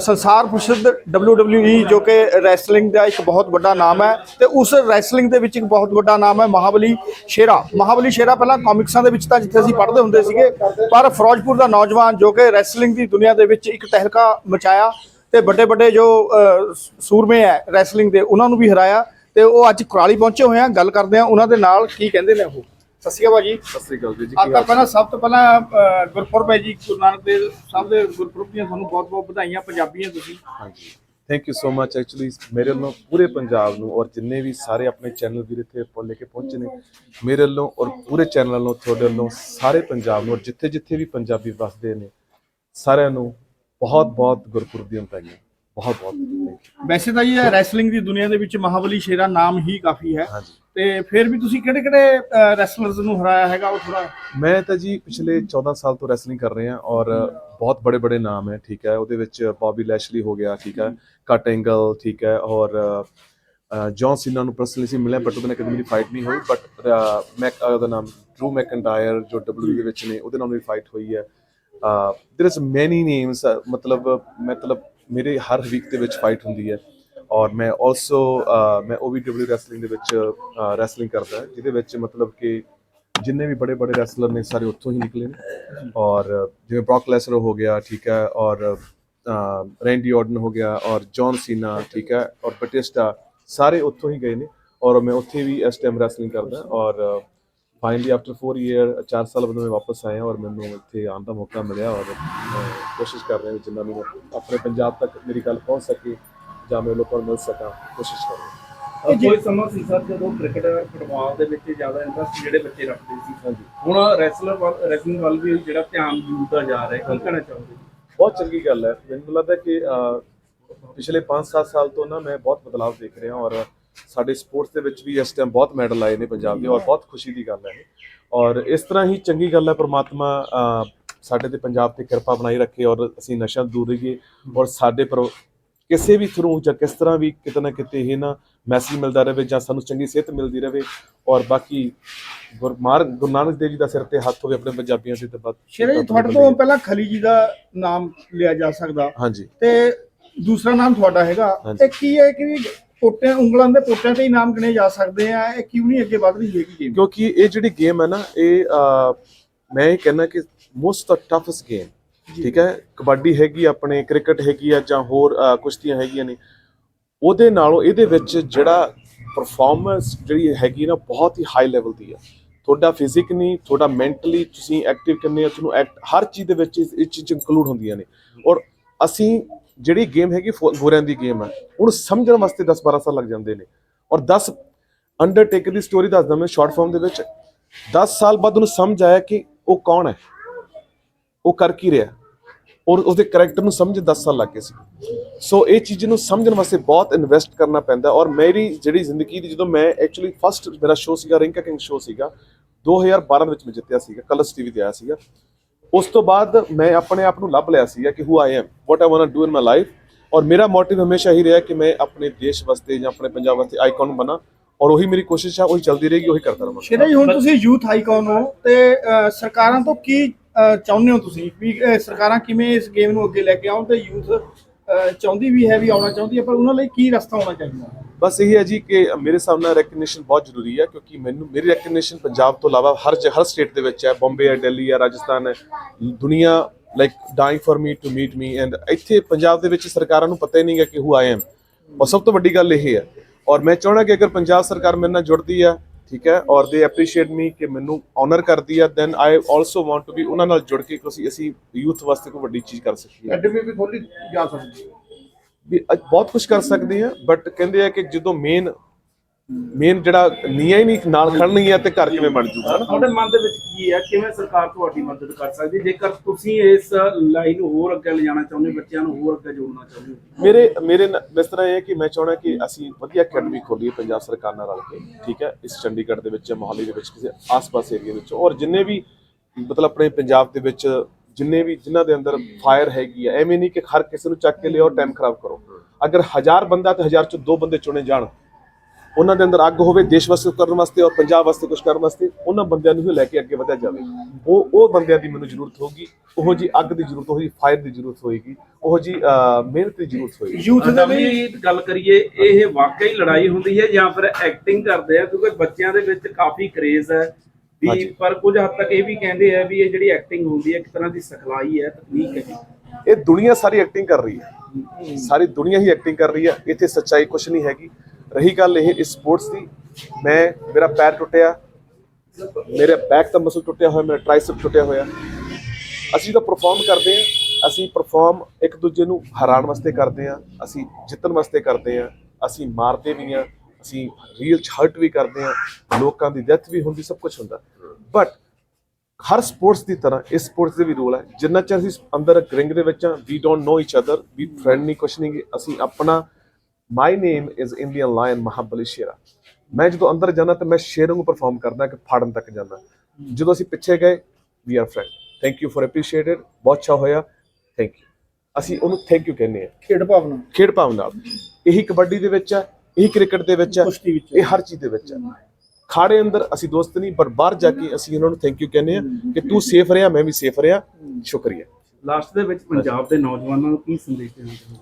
ਸੰਸਾਰ ਪ੍ਰਸਿੱਧ WWE ਜੋ ਕਿ ਰੈਸਲਿੰਗ ਦਾ ਇੱਕ ਬਹੁਤ ਵੱਡਾ ਨਾਮ ਹੈ ਤੇ ਉਸ ਰੈਸਲਿੰਗ ਦੇ ਵਿੱਚ ਇੱਕ ਬਹੁਤ ਵੱਡਾ ਨਾਮ ਹੈ ਮਹਾਬਲੀ ਸ਼ੇਰਾ। ਮਹਾਬਲੀ ਸ਼ੇਰਾ ਪਹਿਲਾਂ ਕਾਮਿਕਸਾਂ ਦੇ ਵਿੱਚ ਤਾਂ ਜਿੱਥੇ ਅਸੀਂ ਪੜ੍ਹਦੇ ਹੁੰਦੇ ਸੀਗੇ, ਪਰ ਫਿਰੋਜ਼ਪੁਰ ਦਾ ਨੌਜਵਾਨ ਜੋ ਕਿ ਰੈਸਲਿੰਗ ਦੀ ਦੁਨੀਆ ਦੇ ਵਿੱਚ ਇੱਕ ਤਹਿਲਕਾ ਮਚਾਇਆ ਤੇ ਵੱਡੇ ਵੱਡੇ ਜੋ ਸੂਰਮੇ ਹੈ ਰੈਸਲਿੰਗ ਦੇ, ਉਹਨਾਂ ਨੂੰ ਵੀ ਹਰਾਇਆ ਤੇ ਉਹ ਅੱਜ ਕੁਰਾਲੀ ਪਹੁੰਚੇ ਹੋਏ ਆ। ਗੱਲ ਕਰਦੇ ਆ ਉਹਨਾਂ ਦੇ ਨਾਲ ਕੀ ਕਹਿੰਦੇ ਨੇ ਉਹ। ਸਤਿ ਸ਼੍ਰੀ ਅਕਾਲ ਭਾਜੀ। ਸਤਿ ਸ੍ਰੀ ਅਕਾਲ ਜੀ ਜੀ ਅੱਜ ਤਾਂ ਹਾਲ ਪਹਿਲਾਂ ਸਭ ਤੋਂ ਪਹਿਲਾਂ ਗੁਰਪੁਰਬ ਹੈ ਜੀ ਗੁਰੂ ਨਾਨਕ ਦੇਵ ਸਾਹਿਬ ਦੇ ਗੁਰਪੁਰਬ ਦੀਆਂ ਤੁਹਾਨੂੰ ਬਹੁਤ ਬਹੁਤ ਵਧਾਈਆਂ ਪੰਜਾਬੀਆਂ ਤੁਸੀਂ। ਹਾਂਜੀ। Thank you so much actually ਮੇਰੇ ਵੱਲੋਂ ਪੂਰੇ ਪੰਜਾਬ ਨੂੰ ਔਰ ਜਿੰਨੇ ਵੀ ਸਾਰੇ ਆਪਣੇ ਚੈਨਲ ਵੀਰ ਇੱਥੇ ਲੈ ਕੇ ਪਹੁੰਚੇ ਨੇ ਮੇਰੇ ਵੱਲੋਂ ਔਰ ਪੂਰੇ ਚੈਨਲ ਵੱਲੋਂ ਤੁਹਾਡੇ ਵੱਲੋਂ ਸਾਰੇ ਪੰਜਾਬ ਨੂੰ ਔਰ ਜਿੱਥੇ ਜਿੱਥੇ ਵੀ ਪੰਜਾਬੀ ਵਸਦੇ ਨੇ ਸਾਰਿਆਂ ਨੂੰ ਬਹੁਤ ਬਹੁਤ ਗੁਰਪੁਰਬ ਦੀਆਂ ਵਧਾਈਆਂ। ਬਹੁਤ ਬਹੁਤ ਥੈਂਕ ਯੂ ਵੈਸੇ ਤਾਂ ਇਹ ਰੈਸਲਿੰਗ ਦੀ ਦੁਨੀਆ ਦੇ ਵਿੱਚ ਮਹਾਬਲੀ ਸ਼ੇਰਾ ਨਾਮ ਹੀ ਕਾਫੀ ਹੈ ਹਾਂਜੀ ਤੇ ਫਿਰ ਵੀ ਤੁਸੀਂ ਕਿਹੜੇ ਕਿਹੜੇ ਰੈਸਲਰਸ ਨੂੰ ਹਰਾਇਆ ਹੈਗਾ ਉਹ ਥੋੜਾ ਮੈਂ ਤਾਂ ਜੀ ਪਿਛਲੇ 14 ਸਾਲ ਤੋਂ ਰੈਸਲਿੰਗ ਕਰ ਰਹੇ ਹਾਂ ਔਰ ਬਹੁਤ ਬੜੇ ਬੜੇ ਨਾਮ ਹੈ ਠੀਕ ਹੈ ਉਹਦੇ ਵਿੱਚ ਬੌਬੀ ਲੈਸ਼ਲੀ ਹੋ ਗਿਆ ਠੀਕ ਹੈ ਕਟ ਐਂਗਲ ਠੀਕ ਹੈ ਔਰ ਜੌਨ ਸੀਨਾ ਨੂੰ ਪਰਸਨਲੀ ਸੀ ਮਿਲਿਆ ਬਟ ਉਹਦੇ ਨਾਲ ਕਦੀ ਮੇਰੀ ਫਾਈਟ ਨਹੀਂ ਹੋਈ ਬਟ ਮੈਕ ਉਹਦਾ ਨਾਮ ਡਰੂ ਮੈਕਇੰਟਾਇਰ ਜੋ ਡਬਲਯੂ ਦੇ ਵਿੱਚ ਨੇ ਉਹਦੇ ਨਾਲ ਮੇਰੀ ਫਾਈਟ ਹੋਈ ਹੈ देयर इज ਮੈਨੀ ਨੇਮਸ ਮਤਲਬ ਮਤਲਬ ਮੇਰੇ ਹਰ ਵੀਕ ਦੇ ਵਿੱਚ ਫਾਈਟ ਹੁੰਦੀ ਹੈ ਔਰ ਮੈਂ ਆਲਸੋ ਮੈਂ OVW ਰੈਸਲਿੰਗ ਦੇ ਵਿੱਚ ਰੈਸਲਿੰਗ ਕਰਦਾ ਜਿਹਦੇ ਵਿੱਚ ਮਤਲਬ ਕਿ ਜਿੰਨੇ ਵੀ ਬੜੇ ਬੜੇ ਰੈਸਲਰ ਨੇ ਸਾਰੇ ਉੱਥੋਂ ਹੀ ਨਿਕਲੇ ਨੇ। ਔਰ ਜਿਵੇਂ ਬ੍ਰੌਕ ਲੈਸਨਰ ਹੋ ਗਿਆ, ਠੀਕ ਹੈ, ਔਰ ਰੈਂਡੀ ਆਰਡਨ ਹੋ ਗਿਆ, ਔਰ ਜੌਨ ਸੀਨਾ ਠੀਕ ਹੈ, ਔਰ ਬਟਿਸਟਾ ਸਾਰੇ ਉੱਥੋਂ ਹੀ ਗਏ ਨੇ। ਔਰ ਮੈਂ ਉੱਥੇ ਵੀ ਇਸ ਟਾਈਮ ਰੈਸਲਿੰਗ ਕਰਦਾ, ਔਰ ਫਾਈਨਲੀ ਆਫਟਰ 4 ਇਅਰ 4 ਸਾਲ ਬਾਅਦ ਮੈਂ ਵਾਪਸ ਆਇਆ ਔਰ ਮੈਨੂੰ ਇੱਥੇ ਆਉਣ ਦਾ ਮੌਕਾ ਮਿਲਿਆ ਔਰ ਕੋਸ਼ਿਸ਼ ਕਰ ਰਿਹਾ ਜਿੰਨਾ ਵੀ ਆਪਣੇ ਪੰਜਾਬ ਤੱਕ ਮੇਰੀ ਗੱਲ ਪਹੁੰਚ ਸਕੇ ਜਾਂ ਮੈਂ ਲੋਕਾਂ ਨੂੰ ਮਿਲ ਸਕਾਂ ਕੋਸ਼ਿਸ਼ ਕਰ ਰਿਹਾ। ਕੋਈ ਸਮਾਂ ਸੀ ਸਰ ਜਦੋਂ ਕ੍ਰਿਕਟ ਫੁੱਟਬਾਲ ਦੇ ਵਿੱਚ ਜ਼ਿਆਦਾ ਇੰਟਰਸਟ ਜਿਹੜੇ ਬੱਚੇ ਰੱਖਦੇ ਸੀ। ਹਾਂਜੀ। ਹੁਣ ਰੈਸਲਰ ਵੱਲ ਰੈਸਲਿੰਗ ਵੱਲ ਵੀ ਜਿਹੜਾ ਧਿਆਨ ਦਿੰਦਾ ਜਾ ਰਿਹਾ ਹੈ ਕੀ ਕਹਿਣਾ ਚਾਹੁੰਦੇ ਬਹੁਤ ਚੰਗੀ ਗੱਲ ਹੈ। ਮੈਨੂੰ ਲੱਗਦਾ ਕਿ ਪਿਛਲੇ 5-7 ਸਾਲ ਤੋਂ ਨਾ ਮੈਂ ਬਹੁਤ ਬਦਲਾਅ ਦੇਖ ਰਿਹਾ ਔਰ ਸਾਡੇ ਸਪੋਰਟਸ ਦੇ ਵਿੱਚ ਵੀ ਇਸ ਟਾਈਮ ਬਹੁਤ ਮੈਡਲ ਆਏ ਨੇ ਪੰਜਾਬ ਦੇ ਔਰ ਬਹੁਤ ਖੁਸ਼ੀ ਦੀ ਗੱਲ ਹੈ। ਔਰ ਇਸ ਤਰ੍ਹਾਂ ਹੀ ਚੰਗੀ ਗੱਲ ਹੈ ਪ੍ਰਮਾਤਮਾ ਸਾਡੇ ਤੇ ਪੰਜਾਬ ਤੇ ਕਿਰਪਾ ਬਣਾਈ ਰੱਖੇ ਔਰ ਅਸੀਂ ਨਸ਼ਾ ਦੂਰ ਰਹੀਏ ਔਰ ਸਾਡੇ ਪਰ ਕਿਸੇ ਵੀ ਥਰੂ ਜਾਂ ਕਿਸ ਤਰ੍ਹਾਂ ਵੀ ਕਿਤੇ ਨਾ ਕਿਤੇ ਇਹ ਨਾ ਮੈਸੇਜ ਮਿਲਦਾ ਰਹੇ ਜਾਂ ਸਾਨੂੰ ਚੰਗੀ ਸਿਹਤ ਮਿਲਦੀ ਰਹੇ ਔਰ ਬਾਕੀ ਗੁਰਮਾਰ ਗੁਰੂ ਨਾਨਕ ਦੇਵ ਜੀ ਦਾ ਸਿਰ ਤੇ ਹੱਥ ਹੋਵੇ ਆਪਣੇ ਪੰਜਾਬੀਆਂ ਦੇ ਤੇ ਬਾਤ ਸ਼ੇਰਾ ਜੀ ਤੁਹਾਡੇ ਤੋਂ ਪਹਿਲਾਂ ਖਲੀ ਜੀ ਦਾ ਨਾਮ ਲਿਆ ਜਾ ਸਕਦਾ ਹਾਂਜੀ ਤੇ ਦੂਸਰਾ ਨਾਮ ਤੁਹਾਡਾ ਹੈਗਾ। ਇਹ ਕੀ ਹੈ ਕਿ ਪੋਟਿਆਂ ਉਂਗਲਾਂ ਦੇ ਪੋਟਿਆਂ ਤੇ ਹੀ ਨਾਮ ਗਿਣੇ ਜਾ ਸਕਦੇ ਆ। ਇਹ ਕਿਉਂ ਨਹੀਂ ਅੱਗੇ ਵੱਧ ਰਹੀ ਹੈਗੀ ਗੇਮ ਕਿਉਂਕਿ ਇਹ ਜਿਹੜੀ ਗੇਮ ਹੈ ਨਾ ਇਹ ਮੈਂ ਇਹ ਕਹਿੰਦਾ ਕਿ ਮੋਸਟ ਟਫੈਸਟ ਗੇਮ ਠੀਕ ਹੈ? ਕਬੱਡੀ ਹੈਗੀ ਆਪਣੇ ਕ੍ਰਿਕਟ ਹੈਗੀ ਆ ਜਾਂ ਹੋਰ ਕੁਸ਼ਤੀਆਂ ਹੈਗੀਆਂ ਨੇ। ਉਹਦੇ ਨਾਲੋਂ ਇਹਦੇ ਵਿੱਚ ਜਿਹੜਾ ਪਰਫਾਰਮੈਂਸ ਜਿਹੜੀ ਹੈਗੀ ਨਾ ਬਹੁਤ ਹੀ ਹਾਈ ਲੈਵਲ ਦੀ ਹੈ ਤੁਹਾਡਾ ਫਿਜ਼ਿਕ ਨਹੀਂ ਤੁਹਾਡਾ ਮੈਂਟਲੀ ਤੁਸੀਂ ਐਕਟਿਵ ਕਿੰਨੇ ਹੋ ਤੁਹਾਨੂੰ ਐਕਟ ਹਰ ਚੀਜ਼ ਦੇ ਵਿੱਚ ਇਹ ਚੀਜ਼ ਇਨਕਲੂਡ ਹੁੰਦੀਆਂ ਨੇ। ਔਰ ਅਸੀਂ ਜਿਹੜੀ ਗੇਮ ਹੈਗੀ ਫੋ- ਗੋਰਿਆਂ ਦੀ ਗੇਮ ਹੈ ਉਹਨੂੰ ਸਮਝਣ ਵਾਸਤੇ 10 12 ਸਾਲ ਲੱਗ ਜਾਂਦੇ ਨੇ। ਔਰ 10 ਅੰਡਰਟੇਕਰ ਦੀ ਸਟੋਰੀ ਦੱਸਦਾ ਮੈਂ ਸ਼ਾਰਟ ਫਾਰਮ ਦੇ ਵਿੱਚ। 10 ਸਾਲ ਬਾਅਦ ਉਹਨੂੰ ਸਮਝ ਆਇਆ ਕਿ ਉਹ ਕੌਣ ਹੈ, ਉਹ ਕਰ ਕੀ ਰਿਹਾ। ਔਰ ਉਸਦੇ ਕੈਰੈਕਟਰ ਨੂੰ ਸਮਝ 10 ਸਾਲ ਲੱਗ ਗਏ ਸੀ। ਸੋ ਇਹ ਚੀਜ਼ ਨੂੰ ਸਮਝਣ ਵਾਸਤੇ ਬਹੁਤ ਇਨਵੈਸਟ ਕਰਨਾ ਪੈਂਦਾ। ਔਰ ਮੇਰੀ ਜਿਹੜੀ ਜ਼ਿੰਦਗੀ ਦੀ ਜਦੋਂ ਮੈਂ ਐਕਚੁਅਲੀ ਫਸਟ ਮੇਰਾ ਸ਼ੋਅ ਸੀਗਾ ਰਿੰਕਾ ਕਿੰਗ ਸ਼ੋਅ ਸੀਗਾ 2012 ਦੇ ਵਿੱਚ ਮੈਂ ਜਿੱਤਿਆ ਸੀਗਾ ਕਲਰਸ ਟੀਵੀ ਤੇ ਆਇਆ ਸੀਗਾ। ਉਸ ਤੋਂ ਬਾਅਦ ਮੈਂ ਆਪਣੇ ਆਪ ਨੂੰ ਲੱਭ ਲਿਆ ਸੀਗਾ ਕਿ who I am what I want do in my life ਔਰ ਮੇਰਾ ਮੋਟਿਵ ਹਮੇਸ਼ਾ ਹੀ ਰਿਹਾ ਕਿ ਮੈਂ ਆਪਣੇ ਦੇਸ਼ ਵਾਸਤੇ ਜਾਂ ਆਪਣੇ ਪੰਜਾਬ ਵਾਸਤੇ ਆਈਕਨ ਬਣਾ। ਔਰ ਉਹੀ ਮੇਰੀ ਕੋਸ਼ਿਸ਼ ਆ, ਉਹੀ ਚੱਲਦੀ ਰਹੇਗੀ, ਉਹੀ ਕਰਦਾ ਰਹਾਂਗਾ। ਸ਼ੇਰਾ ਜੀ, ਹੁਣ ਤੁਸੀਂ ਯੂਥ ਆਈਕਨ ਹੋ ਤੇ ਸਰਕਾਰਾਂ ਤੋਂ ਕੀ ਚਾਹੁੰਦੇ ਹੋ ਤੁਸੀਂ? ਵੀ ਸਰਕਾਰਾਂ ਕਿਵੇਂ ਇਸ ਗੇਮ ਨੂੰ ਅੱਗੇ ਲੈ ਕੇ ਆਉਣ ਤੇ ਯੂਥ ਚਾਹੁੰਦੀ ਵੀ ਹੈ, ਵੀ ਆਉਣਾ ਚਾਹੁੰਦੀ ਹੈ, ਪਰ ਉਹਨਾਂ ਲਈ ਕੀ ਰਸਤਾ ਹੋਣਾ ਚਾਹੀਦਾ? ਬਸ ਇਹ ਹੈ ਜੀ ਕਿ ਮੇਰੇ ਸਾਹਮਣੇ ਰੈਕਗਨੀਸ਼ਨ ਬਹੁਤ ਜ਼ਰੂਰੀ ਹੈ, ਕਿਉਂਕਿ ਮੈਨੂੰ, ਮੇਰੀ ਰੈਕਗਨੀਸ਼ਨ ਪੰਜਾਬ ਤੋਂ ਇਲਾਵਾ ਹਰ ਹਰ ਸਟੇਟ ਦੇ ਵਿੱਚ ਹੈ। ਬੰਬੇ ਹੈ ਦਿੱਲੀ ਹੈ ਰਾਜਸਥਾਨ ਹੈ। ਦੁਨੀਆ like dying for me to meet me and ਇੱਥੇ ਪੰਜਾਬ ਦੇ ਵਿੱਚ ਸਰਕਾਰਾਂ ਨੂੰ ਪਤਾ ਹੀ ਨਹੀਂ ਹੈ ਕਿ ਹੂ ਆਈ ਐਮ ਔਰ ਸਭ ਤੋਂ ਵੱਡੀ ਗੱਲ ਇਹ ਹੈ। ਔਰ ਮੈਂ ਚਾਹਣਾ ਕਿ ਅਗਰ ਪੰਜਾਬ ਸਰਕਾਰ ਮੇਰੇ ਨਾਲ ਜੁੜਦੀ ਹੈ ਠੀਕ ਹੈ? ਔਰ ਦੇ ਐਪਰੀਸ਼ੀਏਟ ਮੀ ਕਿ ਮੈਨੂੰ ਆਨਰ ਕਰਦੀ ਹੈ then I also want to be ਉਹਨਾਂ ਨਾਲ ਜੁੜ ਕੇ ਕਿਉਂਕਿ ਅਸੀਂ ਯੂਥ ਵਾਸਤੇ ਕੋਈ ਵੱਡੀ ਚੀਜ਼ ਕਰ ਸਕੀਏ। ਅਕੈਡਮੀ ਵੀ ਖੋਲੀ ਜਾ ਸਕਦੀ? ਹੈ ਵੀ ਬਹੁਤ ਕੁਝ ਕਰ ਸਕਦੇ ਆ ਬਟ ਕਹਿੰਦੇ ਆ ਕਿ ਜਦੋਂ ਮੇਨ ਮੇਨ ਜਿਹੜਾ ਨੀਆਂ ਹੀ ਨਹੀਂ ਨਾਲ ਖੜਨਗੀਆਂ ਤੇ ਘਰ ਕਿਵੇਂ ਬਣ ਜੂਗਾ? ਤੁਹਾਡੇ ਮਨ ਦੇ ਵਿੱਚ ਕੀ ਹੈ? ਕਿਵੇਂ ਸਰਕਾਰ ਤੁਹਾਡੀ ਮਦਦ ਕਰ ਸਕਦੀ ਜੇਕਰ ਤੁਸੀਂ ਇਸ ਲਾਈਨ ਨੂੰ ਹੋਰ ਅੱਗੇ ਲਿਜਾਣਾ ਚਾਹੁੰਦੇ ਬੱਚਿਆਂ ਨੂੰ ਹੋਰ ਅੱਗੇ ਜੋੜਨਾ ਚਾਹੁੰਦੇ ਮੇਰੇ ਮੇਰੇ ਇਸ ਤਰ੍ਹਾਂ ਇਹ ਹੈ ਕਿ ਮੈਂ ਚਾਹਣਾ ਕਿ ਅਸੀਂ ਵਧੀਆ ਅਕੈਡਮੀ ਖੋਲੀਏ ਪੰਜਾਬ ਸਰਕਾਰ ਨਾਲ ਰਲ ਕੇ ਠੀਕ ਹੈ? ਇਸ ਚੰਡੀਗੜ੍ਹ ਦੇ ਵਿੱਚ ਮੋਹਾਲੀ ਦੇ ਵਿੱਚ ਕਿਸੇ ਆਸ-ਪਾਸ ਏਰੀਆ ਵਿੱਚ ਔਰ ਜਿੰਨੇ ਵੀ ਮਤਲਬ ਆਪਣੇ ਪੰਜਾਬ ਦੇ ਵਿੱਚ ਜਿੰਨੇ ਵੀ ਜਿਨ੍ਹਾਂ ਦੇ ਅੰਦਰ ਫਾਇਰ ਹੈਗੀ ਹੈ ਐਵੇਂ ਨਹੀਂ ਕਿ ਹਰ ਕਿਸੇ ਨੂੰ ਚੱਕ ਕੇ ਲਿਆਓ ਟਾਈਮ ਖਰਾਬ ਕਰੋ। ਅਗਰ ਹਜ਼ਾਰ ਬੰਦਾ ਤੇ ਹਜ਼ਾਰ ਚੋਂ ਦੋ ਬੰਦੇ ਚੁਣੇ ਜਾਣ ਉਹਨਾਂ ਦੇ ਅੰਦਰ ਅੱਗ ਹੋਵੇ ਦੇਸ਼ ਵਾਸਤੇ ਕਰਨ ਵਾਸਤੇ ਔਰ ਪੰਜਾਬ ਵਾਸਤੇ ਕੁਝ ਕਰਨ ਵਾਸਤੇ ਉਹਨਾਂ ਬੰਦਿਆਂ ਨੂੰ ਹੀ ਲੈ ਕੇ ਅੱਗੇ ਵਧਿਆ ਜਾਵੇ। ਉਹ ਉਹ ਬੰਦਿਆਂ ਦੀ ਮੈਨੂੰ ਜ਼ਰੂਰਤ ਹੋਗੀ ਉਹ ਜੀ ਅੱਗ ਦੀ ਜ਼ਰੂਰਤ ਹੋਈ ਫਾਇਰ ਦੀ ਜ਼ਰੂਰਤ ਹੋਏਗੀ ਉਹ ਜੀ ਮਿਹਨਤ ਦੀ ਜ਼ਰੂਰਤ ਹੋਏਗੀ। ਯੂਥ ਦੇ ਲਈ ਗੱਲ ਕਰੀਏ ਇਹ ਵਾਕਈ ਲੜਾਈ ਹੁੰਦੀ ਹੈ ਜਾਂ ਫਿਰ ਐਕਟਿੰਗ ਕਰਦੇ ਆ ਕਿਉਂਕਿ ਬੱਚਿਆਂ ਦੇ ਵਿੱਚ ਕਾਫੀ ਕਰੇਜ਼ ਹੈ। ਵੀ। ਪਰ ਕੁਝ ਹੱਦ ਤੱਕ ਇਹ ਵੀ ਕਹਿੰਦੇ ਆ ਵੀ ਇਹ ਜਿਹੜੀ ਐਕਟਿੰਗ ਹੁੰਦੀ ਹੈ ਇੱਕ ਤਰ੍ਹਾਂ ਦੀ ਸਿਖਲਾਈ ਹੈ ਤਕਨੀਕ ਹੈ। ਇਹ ਦੁਨੀਆ ਸਾਰੀ ਐਕਟਿੰਗ ਕਰ ਰਹੀ ਹੈ। ਸਾਰੀ ਦੁਨੀਆ ਹੀ ਐਕਟਿੰਗ ਕਰ ਰਹੀ ਹੈ। ਇੱਥੇ ਸੱਚਾਈ ਕੁਝ ਨਹੀਂ ਹੈਗੀ। ਰਹੀ ਗੱਲ ਇਹ ਇਸ ਸਪੋਰਟਸ ਦੀ। ਮੈਂ, ਮੇਰਾ ਪੈਰ ਟੁੱਟਿਆ, ਮੇਰੇ ਬੈਕ ਦਾ ਮਸਲ ਟੁੱਟਿਆ ਹੋਇਆ, ਮੇਰਾ ਟ੍ਰਾਈਸੈਪ ਟੁੱਟਿਆ ਹੋਇਆ। ਅਸੀਂ ਤਾਂ ਪਰਫਾਰਮ ਕਰਦੇ ਹਾਂ, ਅਸੀਂ ਪਰਫਾਰਮ ਇੱਕ ਦੂਜੇ ਨੂੰ ਹਰਾਉਣ ਵਾਸਤੇ ਕਰਦੇ ਹਾਂ, ਅਸੀਂ ਜਿੱਤਣ ਵਾਸਤੇ ਕਰਦੇ ਹਾਂ, ਅਸੀਂ ਮਾਰਦੇ ਵੀ ਹਾਂ, ਅਸੀਂ ਰੀਅਲ ਚ ਹਰਟ ਵੀ ਕਰਦੇ ਹਾਂ, ਲੋਕਾਂ ਦੀ ਡੈਥ ਵੀ ਹੁੰਦੀ, ਸਭ ਕੁਝ ਹੁੰਦਾ। ਬਟ ਹਰ ਸਪੋਰਟਸ ਦੀ ਤਰ੍ਹਾਂ ਇਸ ਸਪੋਰਟਸ ਦੇ ਵੀ ਰੋਲ ਹੈ, ਜਿੰਨਾ ਚਿਰ ਅਸੀਂ ਅੰਦਰ ਰਿੰਗ ਦੇ ਵਿੱਚ ਆ we don't know each other we friend ਨਹੀਂ ਕੁਛ ਨਹੀਂ ਅਸੀਂ ਆਪਣਾ my name is Indian lion Mahabali Shera ਮੈਂ ਜਦੋਂ ਅੰਦਰ ਜਾਣਾ ਤਾਂ ਮੈਂ ਸ਼ੇਰ ਨੂੰ ਪਰਫਾਰਮ ਕਰਦਾ ਕਿ ਫਾੜਨ ਤੱਕ ਜਾਣਾ ਜਦੋਂ ਅਸੀਂ ਪਿੱਛੇ ਗਏ we are friend thank you for appreciated ਬਹੁਤ ਅੱਛਾ ਹੋਇਆ। ਥੈਂਕ ਯੂ ਅਸੀਂ ਉਹਨੂੰ ਥੈਂਕ ਯੂ ਕਹਿੰਦੇ ਆ ਖੇਡ ਭਾਵਨਾ। ਖੇਡ ਭਾਵਨਾ। ਇਹੀ ਕਬੱਡੀ ਦੇ ਵਿੱਚ ਹੈ ਇਹੀ ਕ੍ਰਿਕਟ ਦੇ ਵਿੱਚ ਹੈ ਕੁਸ਼ਤੀ ਵਿੱਚ। ਇਹ ਹਰ ਚੀਜ਼ ਦੇ ਵਿੱਚ ਹੈ ਖਾੜੇ ਅੰਦਰ ਅਸੀਂ ਦੋਸਤ ਨਹੀਂ ਪਰ ਬਾਹਰ ਜਾ ਕੇ ਅਸੀਂ ਉਹਨਾਂ ਨੂੰ ਥੈਂਕ ਯੂ ਕਹਿੰਦੇ ਆ ਕਿ ਤੂੰ ਸੇਫ ਰਿਹਾ ਮੈਂ ਵੀ ਸੇਫ ਰਿਹਾ। ਸ਼ੁਕਰੀਆ। ਲਾਸਟ ਦੇ ਵਿੱਚ ਪੰਜਾਬ ਦੇ ਨੌਜਵਾਨਾਂ ਨੂੰ ਕੀ ਸੰਦੇਸ਼ ਦੇਣਾ ਚਾਹੁੰਦੇ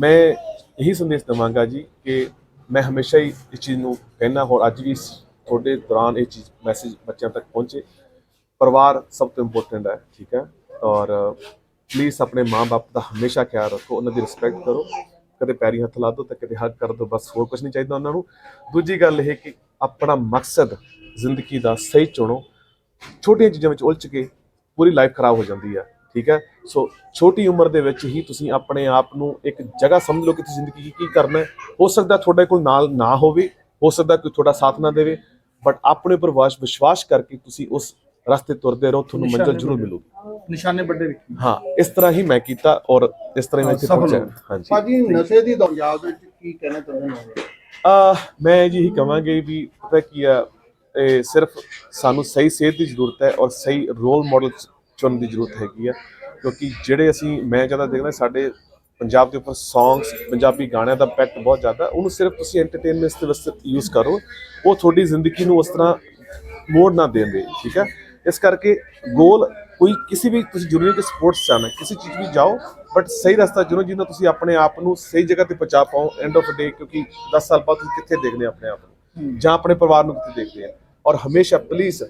ਮੈਂ ਇਹੀ ਸੰਦੇਸ਼ ਦਵਾਂਗਾ ਜੀ ਕਿ ਮੈਂ ਹਮੇਸ਼ਾ ਹੀ ਇਸ ਚੀਜ਼ ਨੂੰ ਕਹਿਣਾ ਹੋਰ ਅੱਜ ਵੀ ਤੁਹਾਡੇ ਦੌਰਾਨ ਇਹ ਚੀਜ਼ ਮੈਸੇਜ ਬੱਚਿਆਂ ਤੱਕ ਪਹੁੰਚੇ। ਪਰਿਵਾਰ ਸਭ ਤੋਂ ਇੰਪੋਰਟੈਂਟ ਹੈ, ਠੀਕ ਹੈ? ਔਰ ਪਲੀਜ਼ ਆਪਣੇ ਮਾਂ-ਬਾਪ ਦਾ ਹਮੇਸ਼ਾ ਖਿਆਲ ਰੱਖੋ, ਉਹਨਾਂ ਦੀ ਰਿਸਪੈਕਟ ਕਰੋ। ਕਦੇ ਪੈਰੀ ਹੱਥ ਲਾ ਦਿਓ ਤਾਂ ਕਦੇ ਹੱਗ ਕਰ ਦਿਓ, ਬਸ ਹੋਰ ਕੁਝ ਨਹੀਂ ਚਾਹੀਦਾ ਉਹਨਾਂ ਨੂੰ। ਦੂਜੀ ਗੱਲ ਇਹ ਕਿ ਆਪਣਾ ਮਕਸਦ ਜ਼ਿੰਦਗੀ ਦਾ ਸਹੀ ਚੁਣੋ। ਛੋਟੀਆਂ ਚੀਜ਼ਾਂ ਵਿੱਚ ਉਲਝ ਕੇ ਪੂਰੀ ਲਾਈਫ ਖਰਾਬ ਹੋ ਜਾਂਦੀ ਹੈ ਠੀਕ ਹੈ? ਸੋ ਛੋਟੀ ਉਮਰ ਦੇ ਵਿੱਚ ਹੀ ਤੁਸੀਂ ਆਪਣੇ ਆਪ ਨੂੰ ਇੱਕ ਜਗ੍ਹਾ ਸਮਝ ਲਓ ਕਿ ਤੁਸੀਂ ਜ਼ਿੰਦਗੀ ਕੀ ਕਰਨਾ ਹੈ। ਹੋ ਸਕਦਾ ਤੁਹਾਡੇ ਕੋਲ ਨਾਲ ਨਾ ਹੋਵੇ ਹੋ ਸਕਦਾ ਕੋਈ ਤੁਹਾਡਾ ਸਾਥ ਨਾ ਦੇਵੇ ਬਟ ਆਪਣੇ ਉੱਪਰ ਵਾਸ਼ ਵਿਸ਼ਵਾਸ ਕਰਕੇ ਤੁਸੀਂ ਉਸ ਰਸਤੇ ਤੁਰਦੇ ਰਹੋ ਤੁਹਾਨੂੰ ਮੰਜ਼ਿਲ ਜ਼ਰੂਰ ਮਿਲੂਗੀ। ਨਿਸ਼ਾਨੇ ਵੱਡੇ ਰੱਖੀ ਹਾਂ ਇਸ ਤਰ੍ਹਾਂ ਹੀ ਮੈਂ ਕੀਤਾ ਔਰ ਇਸ ਤਰ੍ਹਾਂ ਹੀ ਮੈਂ ਇੱਥੇ ਪਹੁੰਚਿਆ। ਹੋ। ਹਾਂਜੀ। ਭਾਜੀ ਨਸ਼ੇ ਦੀ ਦੌੜ ਪੰਜਾਬ ਵਿੱਚ ਕੀ ਕਹਿਣਾ ਚਾਹੁੰਦੇ ਹੋ? ਆ ਮੈਂ ਜੀ ਇਹੀ ਕਹਾਂਗੇ ਵੀ ਪਤਾ ਕੀ ਆ ਇਹ ਸਿਰਫ ਸਾਨੂੰ ਸਹੀ ਸੇਧ ਦੀ ਜ਼ਰੂਰਤ ਹੈ ਔਰ ਸਹੀ ਰੋਲ ਮਾਡਲ ਚੁਣਨ ਦੀ ਜ਼ਰੂਰਤ ਹੈਗੀ ਆ ਕਿਉਂਕਿ ਜਿਹੜੇ ਅਸੀਂ ਮੈਂ ਜ਼ਿਆਦਾ ਦੇਖਦਾ ਸਾਡੇ ਪੰਜਾਬ ਦੇ ਉੱਪਰ ਸੌਂਗਸ ਪੰਜਾਬੀ ਗਾਣਿਆਂ ਦਾ ਇੰਪੈਕਟ ਬਹੁਤ ਜ਼ਿਆਦਾ ਉਹਨੂੰ ਸਿਰਫ ਤੁਸੀਂ ਐਂਟਰਟੇਨਮੈਂਟ ਦੇ ਵਾਸਤੇ ਯੂਜ਼ ਕਰੋ ਉਹ ਤੁਹਾਡੀ ਜ਼ਿੰਦਗੀ ਨੂੰ ਉਸ ਤਰ੍ਹਾਂ ਮੋੜ ਨਾ ਦੇਂਦੇ ਠੀਕ ਹੈ ਇਸ ਕਰਕੇ ਗੋਲ ਕੋਈ ਕਿਸੇ ਵੀ ਤੁਸੀਂ ਜ਼ਰੂਰੀ ਕਿ ਸਪੋਰਟਸ ਜਾਣਾ ਕਿਸੇ ਚੀਜ਼ ਵੀ ਜਾਓ ਬਟ ਸਹੀ ਰਸਤਾ ਚੁਣੋ ਜਿਹਨਾਂ ਤੁਸੀਂ ਆਪਣੇ ਆਪ ਨੂੰ ਸਹੀ ਜਗ੍ਹਾ ਤੇ ਪਹੁੰਚਾ ਪਾਓ ਐਂਡ ਆਫ ਡੇ ਕਿਉਂਕਿ 10 ਸਾਲ ਬਾਅਦ ਤੁਸੀਂ ਕਿੱਥੇ ਦੇਖਦੇ ਆਪਣੇ ਆਪ ਨੂੰ? ਜਾਂ ਆਪਣੇ ਪਰਿਵਾਰ ਨੂੰ ਕਿੱਥੇ ਦੇਖਦੇ ਆ? ਔਰ ਹਮੇਸ਼ਾ ਪਲੀਜ਼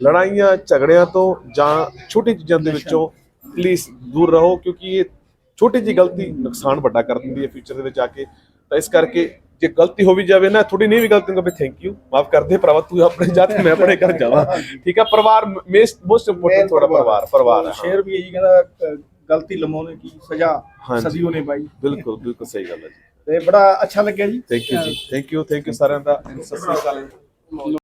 ਲੜਾਈਆਂ ਝਗੜਿਆਂ ਤੋਂ ਜਾਂ ਛੋਟੀ ਚੀਜ਼ਾਂ ਦੇ ਵਿੱਚੋਂ ਪਲੀਜ਼ ਦੂਰ ਰਹੋ ਕਿਉਂਕਿ ਇਹ ਛੋਟੀ ਜਿਹੀ ਗਲਤੀ ਨੁਕਸਾਨ ਵੱਡਾ ਕਰ ਦਿੰਦੀ ਹੈ ਫਿਊਚਰ ਦੇ ਵਿੱਚ ਆ ਕੇ। ਤਾਂ ਇਸ ਕਰਕੇ ਜੇ ਗਲਤੀ ਹੋ ਵੀ ਜਾਵੇ ਨਾ ਥੋੜੀ ਨਹੀਂ ਵੀ ਗਲਤੀ ਹੋਵੇ ਥੈਂਕ ਯੂ ਮਾਫ ਕਰ ਦੇ ਭਰਾਵਾ ਤੂੰ ਆਪਣੇ ਜਾ ਤੇ ਮੈਂ ਆਪਣੇ ਘਰ ਜਾਵਾਂ। ਠੀਕ ਹੈ ਪਰਿਵਾਰ ਮੋਸਟ ਇੰਪੋਰਟੈਂਟ ਤੁਹਾਡਾ ਪਰਿਵਾਰ ਪਰਿਵਾਰ ਹੈ। ਸ਼ੇਰ ਵੀ ਇਹੀ ਕਹਿੰਦਾ ਗਲਤੀ ਲਮੋਨੇ ਕੀ ਸਜ਼ਾ। ਸਦੀਓ ਨੇ ਪਾਈ। ਬਿਲਕੁਲ ਬਿਲਕੁਲ ਸਹੀ ਗੱਲ ਹੈ ਜੀ। ਤੇ ਬੜਾ ਅੱਛਾ ਲੱਗਿਆ ਜੀ। ਥੈਂਕ ਯੂ ਜੀ ਥੈਂਕ ਯੂ ਥੈਂਕ ਯੂ ਸਾਰਿਆਂ ਦਾ। ਸਤਿ ਸ੍ਰੀ ਅਕਾਲ।